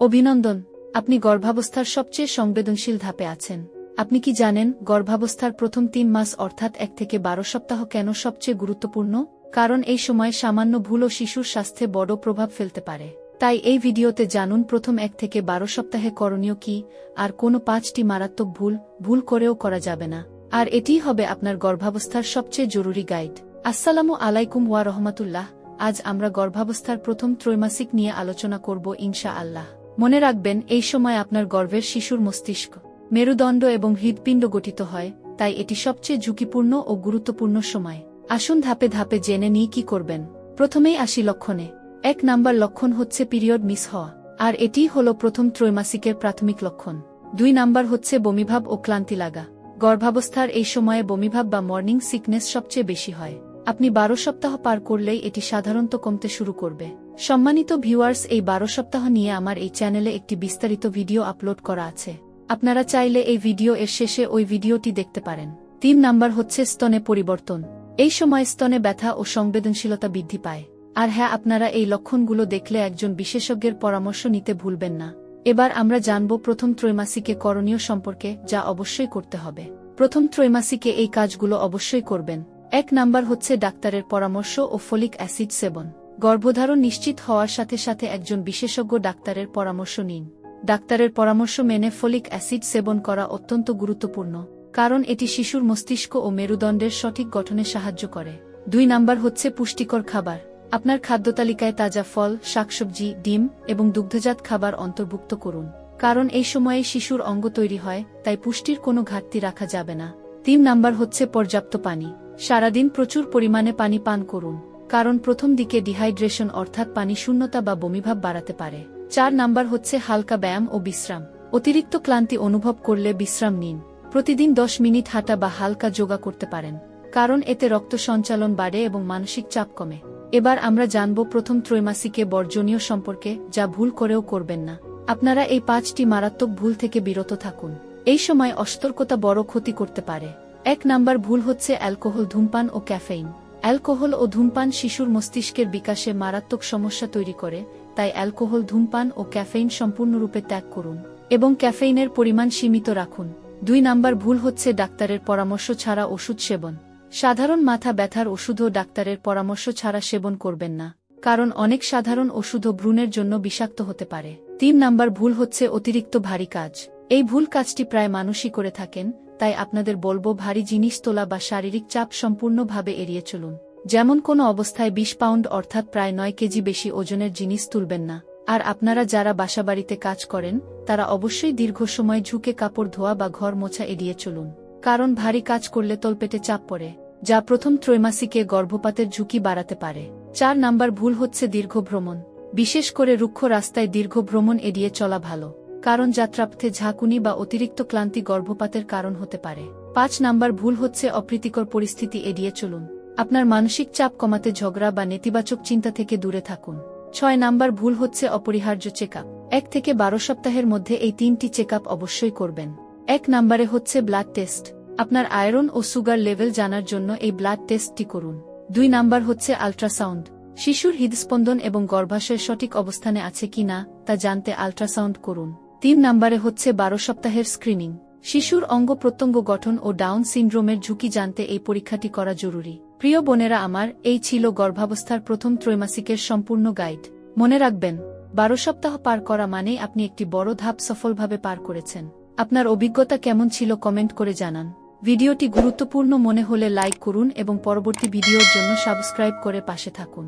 অভিনন্দন, আপনি গর্ভাবস্থার সবচেয়ে সংবেদনশীল ধাপে আছেন। আপনি কি জানেন গর্ভাবস্থার প্রথম তিন মাস অর্থাৎ এক থেকে বারো সপ্তাহ কেন সবচেয়ে গুরুত্বপূর্ণ? কারণ এই সময় সামান্য ভুলও শিশুর স্বাস্থ্যে বড় প্রভাব ফেলতে পারে। তাই এই ভিডিওতে জানুন প্রথম এক থেকে বারো সপ্তাহে করণীয় কি, আর কোনো পাঁচটি মারাত্মক ভুল ভুল করেও করা যাবে না। আর এটিই হবে আপনার গর্ভাবস্থার সবচেয়ে জরুরি গাইড। আসসালামু আলাইকুম ওয়া রহমাতুল্লাহ। আজ আমরা গর্ভাবস্থার প্রথম ত্রৈমাসিক নিয়ে আলোচনা করব ইনশা আল্লাহ মনে রাখবেন, এই সময় আপনার গর্ভের শিশুর মস্তিষ্ক, মেরুদণ্ড এবং হৃদপিণ্ড গঠিত হয়, তাই এটি সবচেয়ে ঝুঁকিপূর্ণ ও গুরুত্বপূর্ণ সময়। আসুন ধাপে ধাপে জেনে নিয়ে কি করবেন। প্রথমেই আসি লক্ষণে। এক নাম্বার লক্ষণ হচ্ছে পিরিয়ড মিস হওয়া, আর এটিই হল প্রথম ত্রৈমাসিকের প্রাথমিক লক্ষণ। দুই নাম্বার হচ্ছে বমিভাব ও ক্লান্তি লাগা। গর্ভাবস্থার এই সময়ে বমিভাব বা মর্নিং সিকনেস সবচেয়ে বেশি হয়। আপনি বারো সপ্তাহ পার করলেই এটি সাধারণত কমতে শুরু করবে। সম্মানিত ভিউয়ার্স, এই বারো সপ্তাহ নিয়ে আমার এই চ্যানেলে একটি বিস্তারিত ভিডিও আপলোড করা আছে। আপনারা চাইলে এই ভিডিও এর শেষে ওই ভিডিওটি দেখতে পারেন। তিন নাম্বার হচ্ছে স্তনে পরিবর্তন। এই সময় স্তনে ব্যথা ও সংবেদনশীলতা বৃদ্ধি পায়। আর হ্যাঁ আপনারা এই লক্ষণগুলো দেখলে একজন বিশেষজ্ঞের পরামর্শ নিতে ভুলবেন না। এবার আমরা জানব প্রথম ত্রৈমাসিকে করণীয় সম্পর্কে, যা অবশ্যই করতে হবে। প্রথম ত্রৈমাসিকে এই কাজগুলো অবশ্যই করবেন। এক নাম্বার হচ্ছে ডাক্তারের পরামর্শ ও ফলিক অ্যাসিড সেবন। গর্ভধারণ নিশ্চিত হওয়ার সাথে সাথে একজন বিশেষজ্ঞ ডাক্তারের পরামর্শ নিন। ডাক্তারের পরামর্শ মেনে ফলিক অ্যাসিড সেবন করা অত্যন্ত গুরুত্বপূর্ণ, কারণ এটি শিশুর মস্তিষ্ক ও মেরুদণ্ডের সঠিক গঠনে সাহায্য করে। দুই নাম্বার হচ্ছে পুষ্টিকর খাবার। আপনার খাদ্যতালিকায় তাজা ফল, শাকসবজি, ডিম এবং দুগ্ধজাত খাবার অন্তর্ভুক্ত করুন, কারণ এই সময়ে শিশুর অঙ্গ তৈরি হয়, তাই পুষ্টির কোনো ঘাটতি রাখা যাবে না। তিন নাম্বার হচ্ছে পর্যাপ্ত পানি। সারাদিন প্রচুর পরিমাণে পানি পান করুন। কারণ প্রথম দিকে ডিহাইড্রেশন অর্থাৎ পানি শূন্যতা বা বমিভাব বাড়াতে পারে। চার নাম্বার হচ্ছে হালকা ব্যায়াম ও বিশ্রাম। অতিরিক্ত ক্লান্তি অনুভব করলে বিশ্রাম নিন। প্রতিদিন দশ মিনিট হাঁটা বা হালকা যোগা করতে পারেন, কারণ এতে রক্ত সঞ্চালন বাড়ে এবং মানসিক চাপ কমে। এবার আমরা জানব প্রথম ত্রৈমাসিকে বর্জনীয় সম্পর্কে, যা ভুল করেও করবেন না। আপনারা এই পাঁচটি মারাত্মক ভুল থেকে বিরত থাকুন। এই সময় অসতর্কতা বড় ক্ষতি করতে পারে। এক নাম্বার ভুল হচ্ছে অ্যালকোহল, ধূমপান ও ক্যাফেইন। অ্যালকোহল ও ধূমপান শিশুর মস্তিষ্কের বিকাশে মারাত্মক সমস্যা তৈরি করে, তাই অ্যালকোহল, ধূমপান ও ক্যাফেইন সম্পূর্ণরূপে ত্যাগ করুন এবং ক্যাফেইনের পরিমাণ সীমিত রাখুন। দুই নাম্বার ভুল হচ্ছে ডাক্তারের পরামর্শ ছাড়া ওষুধ সেবন। সাধারণ মাথা ব্যথার ওষুধও ডাক্তারের পরামর্শ ছাড়া সেবন করবেন না, কারণ অনেক সাধারণ ওষুধও ভ্রূণের জন্য বিষাক্ত হতে পারে। তিন নাম্বার ভুল হচ্ছে অতিরিক্ত ভারী কাজ। এই ভুল কাজটি প্রায় মানুষই করে থাকেন তাই আপনাদের বলব ভারী জিনিস তোলা বা শারীরিক চাপ সম্পূর্ণভাবে এড়িয়ে চলুন। যেমন কোনো অবস্থায় বিশ পাউন্ড অর্থাৎ প্রায় নয় কেজি বেশি ওজনের জিনিস তুলবেন না। আর আপনারা যারা বাসাবাড়িতে কাজ করেন, তারা অবশ্যই দীর্ঘ সময় ঝুঁকে কাপড় ধোয়া বা ঘর মোছা এড়িয়ে চলুন। কারণ ভারী কাজ করলে তলপেটে চাপ পড়ে, যা প্রথম ত্রৈমাসিকে গর্ভপাতের ঝুঁকি বাড়াতে পারে। চার নাম্বার ভুল হচ্ছে দীর্ঘ ভ্রমণ। বিশেষ করে রুক্ষ রাস্তায় দীর্ঘ ভ্রমণ এড়িয়ে চলা ভালো। কারণ যাত্রাপথে ঝাঁকুনি বা অতিরিক্ত ক্লান্তি গর্ভপাতের কারণ হতে পারে। পাঁচ নাম্বার ভুল হচ্ছে অপ্রীতিকর পরিস্থিতি এড়িয়ে চলুন। আপনার মানসিক চাপ কমাতে ঝগড়া বা নেতিবাচক চিন্তা থেকে দূরে থাকুন। ছয় নাম্বার ভুল হচ্ছে অপরিহার্য চেক এক থেকে বারো সপ্তাহের মধ্যে এই তিনটি চেক অবশ্যই করবেন। এক নাম্বারে হচ্ছে ব্লাড টেস্ট। আপনার আয়রন ও সুগার লেভেল জানার জন্য এই ব্লাড টেস্টটি করুন। দুই নাম্বার হচ্ছে আল্ট্রাসাউন্ড। শিশুর হৃদস্পন্দন এবং গর্ভাশয় সঠিক অবস্থানে আছে কিনা তা জানতে আল্ট্রাসাউন্ড করুন। তিন নাম্বারে হচ্ছে বারো সপ্তাহের স্ক্রিনিং। শিশুর অঙ্গ প্রত্যঙ্গ গঠন ও ডাউন সিন্ড্রোমের ঝুঁকি জানতে এই পরীক্ষাটি করা জরুরি। প্রিয় বোনেরা আমার, এই ছিল গর্ভাবস্থার প্রথম ত্রৈমাসিকের সম্পূর্ণ গাইড। মনে রাখবেন, বারো সপ্তাহ পার করা মানে আপনি একটি বড় ধাপ সফলভাবে পার করেছেন। আপনার অভিজ্ঞতা কেমন ছিল কমেন্ট করে জানান। ভিডিওটি গুরুত্বপূর্ণ মনে হলে লাইক করুন এবং পরবর্তী ভিডিওর জন্য সাবস্ক্রাইব করে পাশে থাকুন।